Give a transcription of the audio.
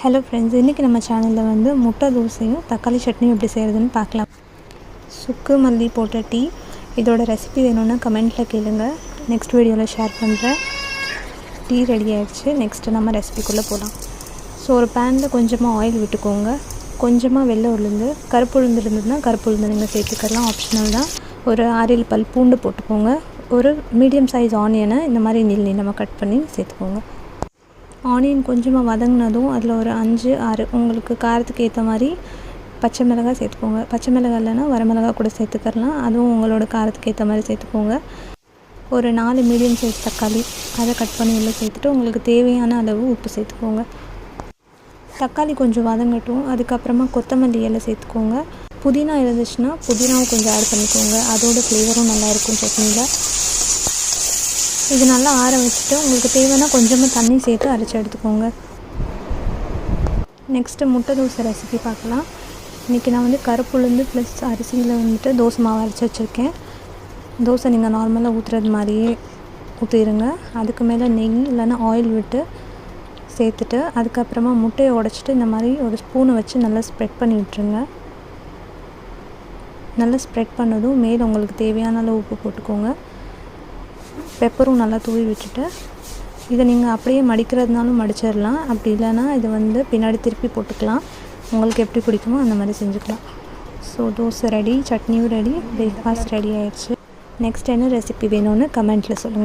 Hello friends இன்றைக்கி நம்ம சேனலில் வந்து முட்டை தோசையும் தக்காளி சட்னியும் எப்படி செய்கிறதுன்னு பார்க்கலாம். சுக்கு மல்லி போட்ட டீ இதோட ரெசிபி வேணும்னா கமெண்ட்டில் கேளுங்க. நெக்ஸ்ட் வீடியோவில் ஷேர் பண்ணுறேன் டீ ரெடி ஆயிடுச்சு. நெக்ஸ்ட்டு நம்ம ரெசிபிக்குள்ளே போகலாம் ஸோ ஒரு பேனில் கொஞ்சமாக ஆயில் விட்டுக்கோங்க. கொஞ்சமாக வெள்ளை உளுந்து கருப்பு உளுந்து இருந்ததுன்னா கருப்பு உளுந்து நீங்கள் சேர்த்துக்கலாம். ஆப்ஷனல் தான். ஒரு ஆறில் பல் பூண்டு போட்டுக்கோங்க. ஒரு மீடியம் சைஸ் ஆனியனை இந்த மாதிரி நீள் நீளமாக கட் பண்ணி சேர்த்துக்கோங்க. ஆனியன் கொஞ்சமாக வதங்கினதும் அதில் ஒரு அஞ்சு ஆறு. உங்களுக்கு காரத்துக்கு ஏற்ற மாதிரி பச்சை மிளகாய் சேர்த்துக்கோங்க. பச்சை மிளகாய் இல்லைன்னா வரமிளகா கூட சேர்த்துக்கலாம். அதுவும் உங்களோட காரத்துக்கு ஏற்ற மாதிரி சேர்த்துக்கோங்க. ஒரு நாலு மீடியம் சைஸ் தக்காளி. அதை கட் பண்ணி உள்ளே சேர்த்துட்டு உங்களுக்கு தேவையான அளவு உப்பு சேர்த்துக்கோங்க. தக்காளி கொஞ்சம் வதங்கட்டும். அதுக்கப்புறமா கொத்தமல்லி இலை சேர்த்துக்கோங்க. புதினா இருந்துச்சுன்னா புதினாவும் கொஞ்சம் ஆட் பண்ணிக்கோங்க. அதோட ஃப்ளேவரும் நல்லாயிருக்கும் சட்னியில். இது நல்லா ஆற வச்சுட்டு உங்களுக்கு தேவைன்னா கொஞ்சமாக தண்ணி சேர்த்து அரைச்சி எடுத்துக்கோங்க. நெக்ஸ்ட்டு முட்டை தோசை ரெசிபி பார்க்கலாம். இன்றைக்கி நான் வந்து கருப்புலேருந்து ப்ளஸ் அரிசியில் வந்துட்டு தோசை மாவு அரைச்சி வச்சுருக்கேன். தோசை நீங்கள் நார்மலாக ஊற்றுறது மாதிரியே ஊற்றிடுங்க அதுக்கு மேலே நெய் இல்லைன்னா ஆயில் விட்டு சேர்த்துட்டு அதுக்கப்புறமா முட்டையை உடச்சிட்டு இந்த மாதிரி ஒரு ஸ்பூனை வச்சு நல்லா ஸ்ப்ரெட் பண்ணி விட்டுருங்க. நல்லா ஸ்ப்ரெட் பண்ணதும் மேலே உங்களுக்கு தேவையான அளவு உப்பு போட்டுக்கோங்க. பெப்பரும் நல்லா தூவி விட்டுட்டு இதை நீங்கள் அப்படியே மடிக்கிறதுனாலும் மடிச்சிடலாம். அப்படி இல்லைன்னா இதை வந்து பின்னாடி திருப்பி போட்டுக்கலாம். உங்களுக்கு எப்படி பிடிக்குமோ அந்த மாதிரி செஞ்சுக்கலாம். ஸோ தோசை ரெடி சட்னியும் ரெடி பிரேக்ஃபாஸ்ட் ரெடி ஆயிடுச்சு. நெக்ஸ்ட் என்ன ரெசிபி வேணும்னு கமெண்ட்டில் சொல்லுங்கள்